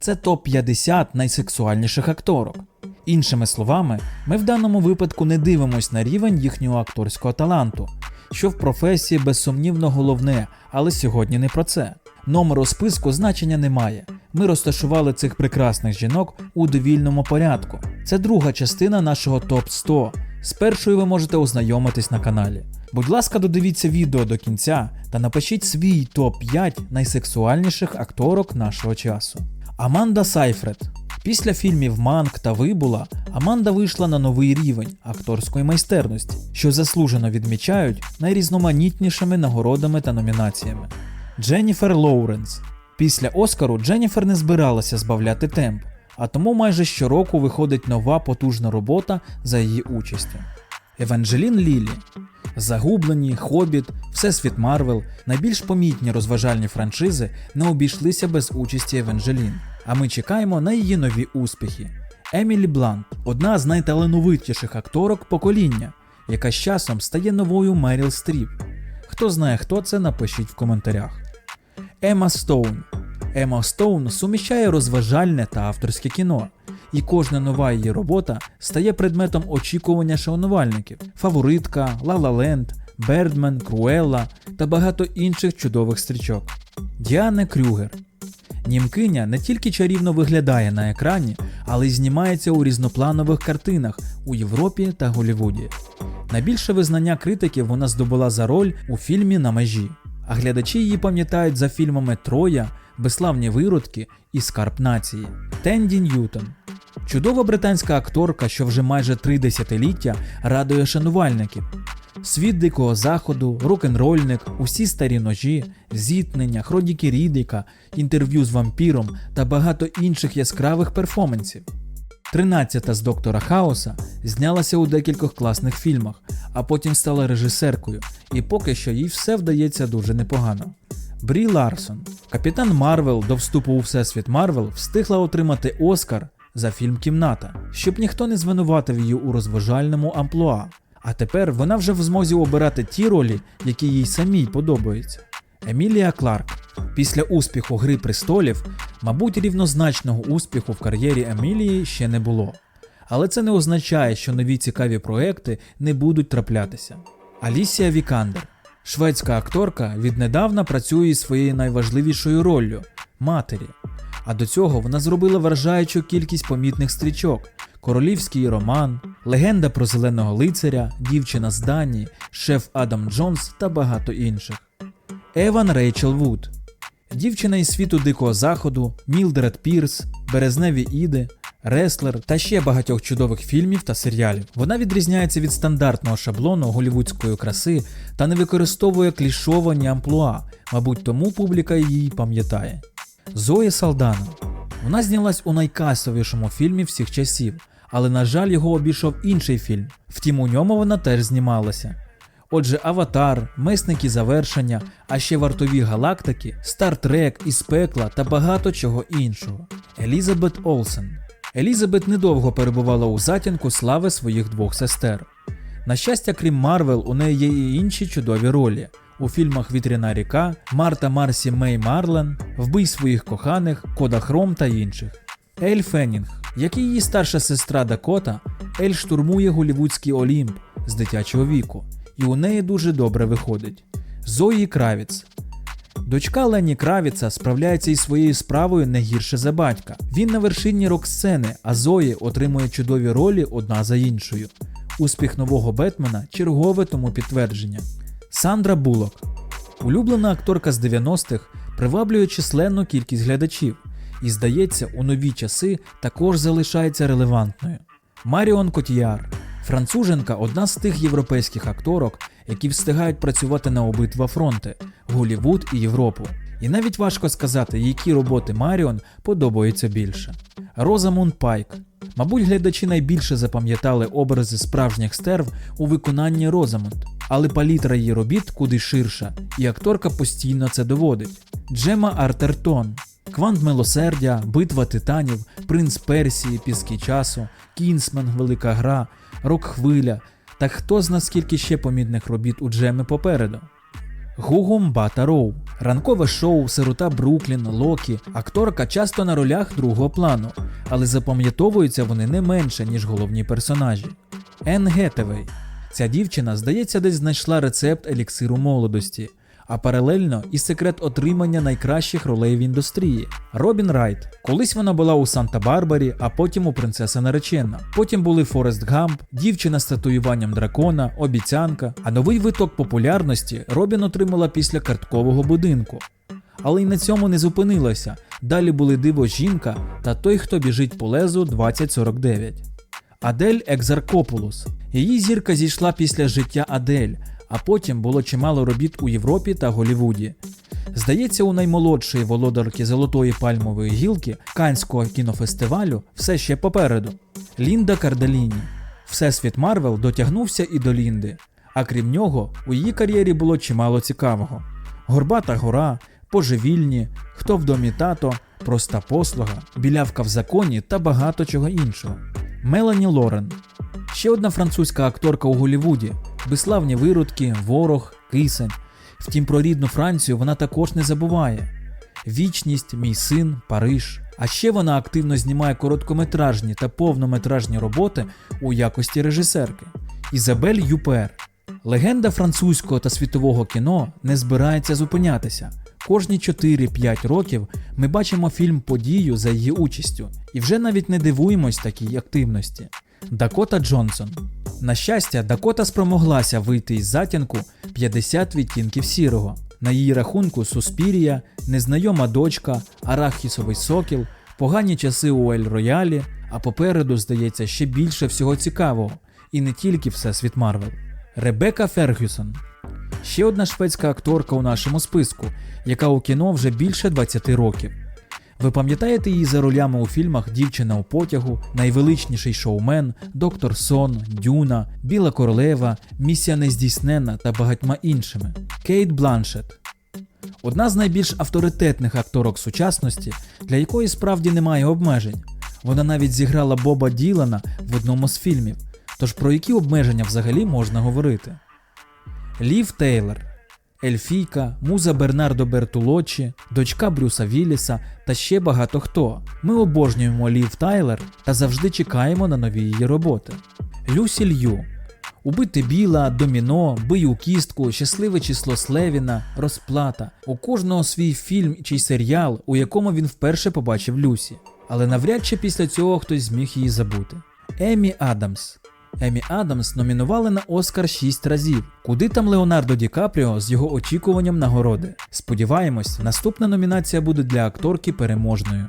Це топ-50 найсексуальніших акторок. Іншими словами, ми в даному випадку не дивимось на рівень їхнього акторського таланту, що в професії безсумнівно головне, але сьогодні не про це. Номер у списку значення немає. Ми розташували цих прекрасних жінок у довільному порядку. Це друга частина нашого топ 100. З першою ви можете ознайомитись на каналі. Будь ласка, додивіться відео до кінця та напишіть свій топ 5 найсексуальніших акторок нашого часу. Аманда Сайфред. Після фільмів Манк та Вибула Аманда вийшла на новий рівень акторської майстерності, що заслужено відмічають найрізноманітнішими нагородами та номінаціями. Дженніфер Лоуренс. Після Оскару Дженніфер не збиралася збавляти темп, а тому майже щороку виходить нова потужна робота за її участю. Еванджелін Лілі. Загублені, Хобіт, Всесвіт Марвел, найбільш помітні розважальні франшизи не обійшлися без участі Еванджелін, а ми чекаємо на її нові успіхи. Емілі Блант одна з найталановитіших акторок покоління, яка з часом стає новою Меріл Стріп. Хто знає, хто це, напишіть в коментарях. Ема Стоун. Ема Стоун суміщає розважальне та авторське кіно, і кожна нова її робота стає предметом очікування шанувальників: фаворитка, Ла Ла Ленд, Бердмен, Круелла та багато інших чудових стрічок. Діана Крюгер. Німкиня не тільки чарівно виглядає на екрані, але й знімається у різнопланових картинах у Європі та Голлівуді. Найбільше визнання критиків вона здобула за роль у фільмі На межі, а глядачі її пам'ятають за фільмами Троя, Безславні виродки і Скарб нації. Тенді Ньютон. Чудова британська акторка, що вже майже три десятиліття радує шанувальників. Світ дикого заходу, рок-н-рольник, усі старі ножі, зіткнення, хроніки Рідика, інтерв'ю з вампіром та багато інших яскравих перформансів. Тринадцята з доктора Хаоса знялася у декількох класних фільмах, а потім стала режисеркою, і поки що їй все вдається дуже непогано. Брі Ларсон, капітан Марвел до вступу у всесвіт Марвел, встигла отримати Оскар за фільм Кімната, щоб ніхто не звинуватив її у розважальному амплуа. А тепер вона вже в змозі обирати ті ролі, які їй самій подобаються. Емілія Кларк. Після успіху Гри престолів, мабуть, рівнозначного успіху в кар'єрі Емілії ще не було. Але це не означає, що нові цікаві проекти не будуть траплятися. Алісія Вікандер. Шведська акторка віднедавна працює із своєю найважливішою роллю матері. А до цього вона зробила вражаючу кількість помітних стрічок: Королівський роман, Легенда про зеленого лицаря, Дівчина з Данії, Шеф Адам Джонс та багато інших. Еван Рейчел Вуд. Дівчина із світу Дикого Заходу, Мілдред Пірс, Березневі Іди, Реслер та ще багатьох чудових фільмів та серіалів. Вона відрізняється від стандартного шаблону голівудської краси та не використовує клішовані амплуа, мабуть, тому публіка її пам'ятає. Зоя Салдана. Вона знялась у найкасовішому фільмі всіх часів, але, на жаль, його обійшов інший фільм. Втім, у ньому вона теж знімалася. Отже, Аватар, Месники завершення, а ще вартові галактики, Стартрек, із пекла та багато чого іншого. Елізабет Олсен. Елізабет недовго перебувала у затінку слави своїх двох сестер. На щастя, крім Марвел, у неї є і інші чудові ролі. У фільмах Вітряна ріка, Марта Марсі Мей Марлен, Вбий своїх коханих, Кода Хром та інших. Ель Феннінг, як і її старша сестра Дакота, Ель штурмує голівудський Олімп з дитячого віку, і у неї дуже добре виходить. Зої Кравіц. Дочка Лені Кравіца справляється із своєю справою не гірше за батька. Він на вершині рок-сцени, а Зої отримує чудові ролі одна за іншою. Успіх нового Бетмена чергове тому підтвердження. Сандра Булок. Улюблена акторка з 90-х приваблює численну кількість глядачів і, здається, у нові часи також залишається релевантною. Маріон Котіяр. Француженка одна з тих європейських акторок, які встигають працювати на обидва фронти Голівуд і Європу. І навіть важко сказати, які роботи Маріон подобаються більше. Розамунд Пайк. Мабуть, глядачі найбільше запам'ятали образи справжніх стерв у виконанні Розамунд, але палітра її робіт куди ширша, і акторка постійно це доводить. Джема Артертон. Квант милосердя, битва титанів, принц Персії, Піски часу, Кінсмен, Велика Гра, Рок Хвиля та хто зна скільки ще помітних робіт у Джеми попереду. Гугум Бата Роу, ранкове шоу, сирота Бруклін, Локі, акторка часто на ролях другого плану, але запам'ятовуються вони не менше, ніж головні персонажі. Енн Гетевей. Ця дівчина, здається, десь знайшла рецепт еліксиру молодості, а паралельно і секрет отримання найкращих ролей в індустрії. Робін Райт. Колись вона була у Санта-Барбарі, а потім у принцеса наречена. Потім були Форест Гамп, дівчина з татуюванням дракона, обіцянка. А новий виток популярності Робін отримала після карткового будинку. Але й на цьому не зупинилася. Далі були диво жінка та той, хто біжить по лезу 2049. Адель Екзаркопулус. Її зірка зійшла після життя Адель, а потім було чимало робіт у Європі та Голівуді. Здається, у наймолодшої володарки Золотої пальмової гілки Канського кінофестивалю все ще попереду. Лінда Кардаліні. Всесвіт Марвел дотягнувся і до Лінди. А крім нього, у її кар'єрі було чимало цікавого: Горбата гора, Поживільні, Хто в домі тато, Проста послуга, Білявка в законі та багато чого іншого. Мелані Лорен. Ще одна французька акторка у Голлівуді. Безславні виродки, ворог, кисень. Втім, про рідну Францію вона також не забуває. Вічність, мій син, Париж. А ще вона активно знімає короткометражні та повнометражні роботи у якості режисерки. Ізабель Юпер. Легенда французького та світового кіно не збирається зупинятися. Кожні 4-5 років ми бачимо фільм подію за її участю, і вже навіть не дивуємось такій активності. Дакота Джонсон. На щастя, Дакота спромоглася вийти із затінку 50 відтінків сірого. На її рахунку Суспірія, незнайома дочка, Арахісовий сокіл, погані часи у Ель Роялі, а попереду, здається, ще більше всього цікавого, і не тільки Всесвіт Марвел. Ребека Фергюсон. Ще одна шведська акторка у нашому списку, яка у кіно вже більше 20 років. Ви пам'ятаєте її за ролями у фільмах Дівчина у потягу, Найвеличніший шоумен, Доктор Сон, Дюна, Біла Королева, Місія нездійсненна та багатьма іншими. Кейт Бланшет. Одна з найбільш авторитетних акторок сучасності, для якої справді немає обмежень. Вона навіть зіграла Боба Ділана в одному з фільмів. Тож про які обмеження взагалі можна говорити? Лів Тейлор, Ельфійка, муза Бернардо Бертулочі, дочка Брюса Вілліса та ще багато хто. Ми обожнюємо Лів Тайлер та завжди чекаємо на нові її роботи. Люсі Лью. Убити біла, доміно, бий у кістку, щасливе число Слевіна, розплата. У кожного свій фільм чи серіал, у якому він вперше побачив Люсі. Але навряд чи після цього хтось зміг її забути. Емі Адамс. Емі Адамс номінували на Оскар 6 разів. Куди там Леонардо Ді Капріо з його очікуванням нагороди? Сподіваємось, наступна номінація буде для акторки переможною.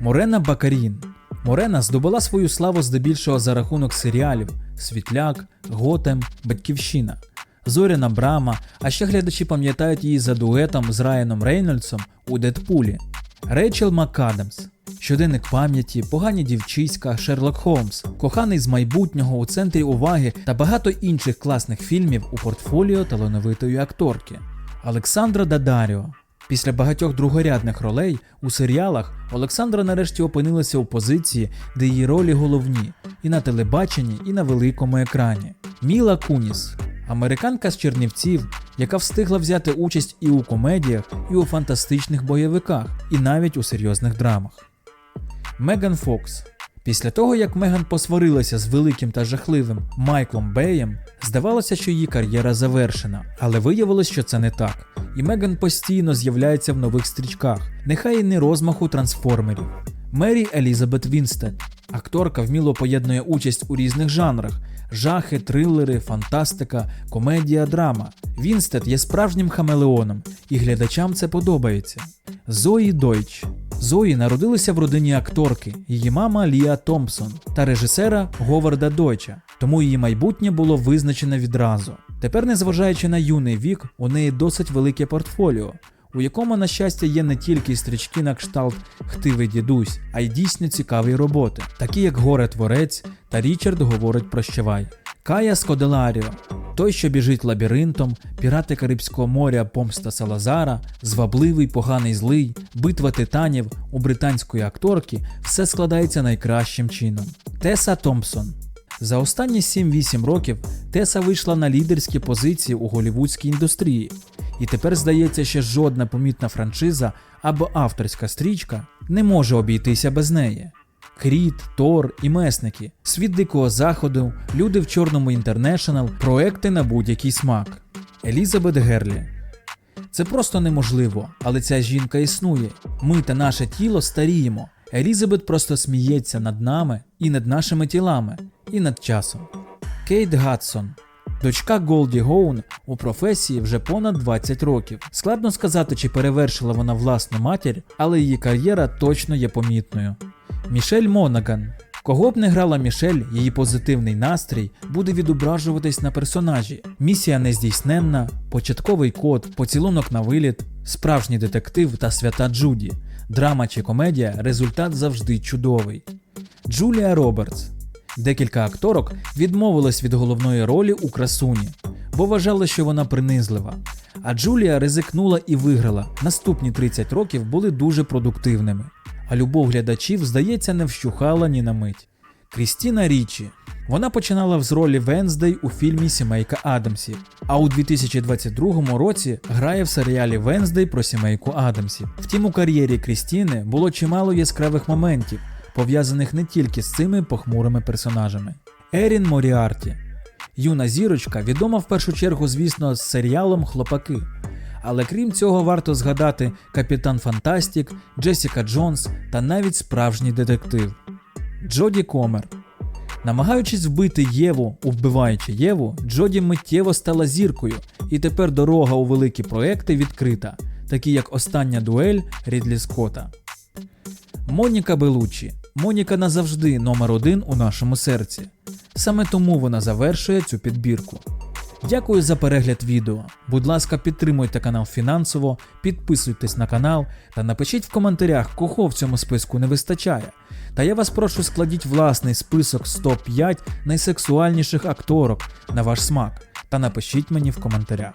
Морена Бакарін. Морена здобула свою славу здебільшого за рахунок серіалів Світляк, Готем, Батьківщина. Зоряна Брама, а ще глядачі пам'ятають її за дуетом з Райаном Рейнольдсом у Дедпулі. Рейчел МакАдамс. Щоденник пам'яті, погані дівчиська, Шерлок Холмс, коханий з майбутнього у центрі уваги та багато інших класних фільмів у портфоліо талановитої акторки. Олександра Дадаріо. Після багатьох другорядних ролей у серіалах Олександра нарешті опинилася у позиції, де її ролі головні і на телебаченні, і на великому екрані. Міла Куніс. Американка з Чернівців, яка встигла взяти участь і у комедіях, і у фантастичних бойовиках, і навіть у серйозних драмах. Меган Фокс. Після того, як Меган посварилася з великим та жахливим Майклом Беєм, здавалося, що її кар'єра завершена, але виявилось, що це не так. І Меган постійно з'являється в нових стрічках, нехай і не розмаху трансформерів. Мері Елізабет Вінстед. Акторка вміло поєднує участь у різних жанрах: жахи, трилери, фантастика, комедія, драма. Вінстед є справжнім хамелеоном, і глядачам це подобається. Зої Дойч. Зої народилася в родині акторки, її мама Лія Томпсон та режисера Говарда Дойча, тому її майбутнє було визначене відразу. Тепер, незважаючи на юний вік, у неї досить велике портфоліо, у якому, на щастя, є не тільки стрічки на кшталт Хтивий дідусь, а й дійсно цікаві роботи, такі як Горе Творець та Річард говорить прощавай. Кая Скоделаріо, той, що біжить лабіринтом, пірати Карибського моря, помста Салазара, звабливий, поганий злий, битва титанів у британської акторки все складається найкращим чином. Теса Томпсон. За останні 7-8 років Теса вийшла на лідерські позиції у голівудській індустрії. І тепер здається, що жодна помітна франшиза або авторська стрічка не може обійтися без неї. Кріт, Тор і Месники, Світ Дикого Заходу, Люди в Чорному Інтернешнл, проекти на будь-який смак. Елізабет Герлі. Це просто неможливо, але ця жінка існує. Ми та наше тіло старіємо. Елізабет просто сміється над нами і над нашими тілами, і над часом. Кейт Гадсон. Дочка Голді Гоун у професії вже понад 20 років. Складно сказати, чи перевершила вона власну матір, але її кар'єра точно є помітною. Мішель Монаган. Кого б не грала Мішель, її позитивний настрій буде відображуватись на персонажі. Місія нездійсненна, початковий код, поцілунок на виліт, справжній детектив та свята Джуді. Драма чи комедія результат завжди чудовий. Джулія Робертс. Декілька акторок відмовились від головної ролі у красуні, бо вважали, що вона принизлива. А Джулія ризикнула і виграла. Наступні 30 років були дуже продуктивними. А любов глядачів, здається, не вщухала ні на мить. Крістіна Річі. Вона починала з ролі Венздей у фільмі Сімейка Адамсів, а у 2022 році грає в серіалі Венздей про сімейку Адамсів. Втім, у кар'єрі Крістіни було чимало яскравих моментів, пов'язаних не тільки з цими похмурими персонажами. Ерін Моріарті. Юна зірочка відома в першу чергу, звісно, з серіалом Хлопаки. Але крім цього, варто згадати Капітан Фантастік, Джесіка Джонс та навіть справжній детектив Джоді Комер. Намагаючись вбити Єву, вбиваючи Єву, Джоді миттєво стала зіркою, і тепер дорога у великі проекти відкрита, такі як Остання дуель Рідлі Скотта. Моніка Белучі. Моніка назавжди номер один у нашому серці. Саме тому вона завершує цю підбірку. Дякую за перегляд відео. Будь ласка, підтримуйте канал фінансово, підписуйтесь на канал та напишіть в коментарях, кого в цьому списку не вистачає. Та я вас прошу складіть власний список з топ-5 найсексуальніших акторок на ваш смак та напишіть мені в коментарях.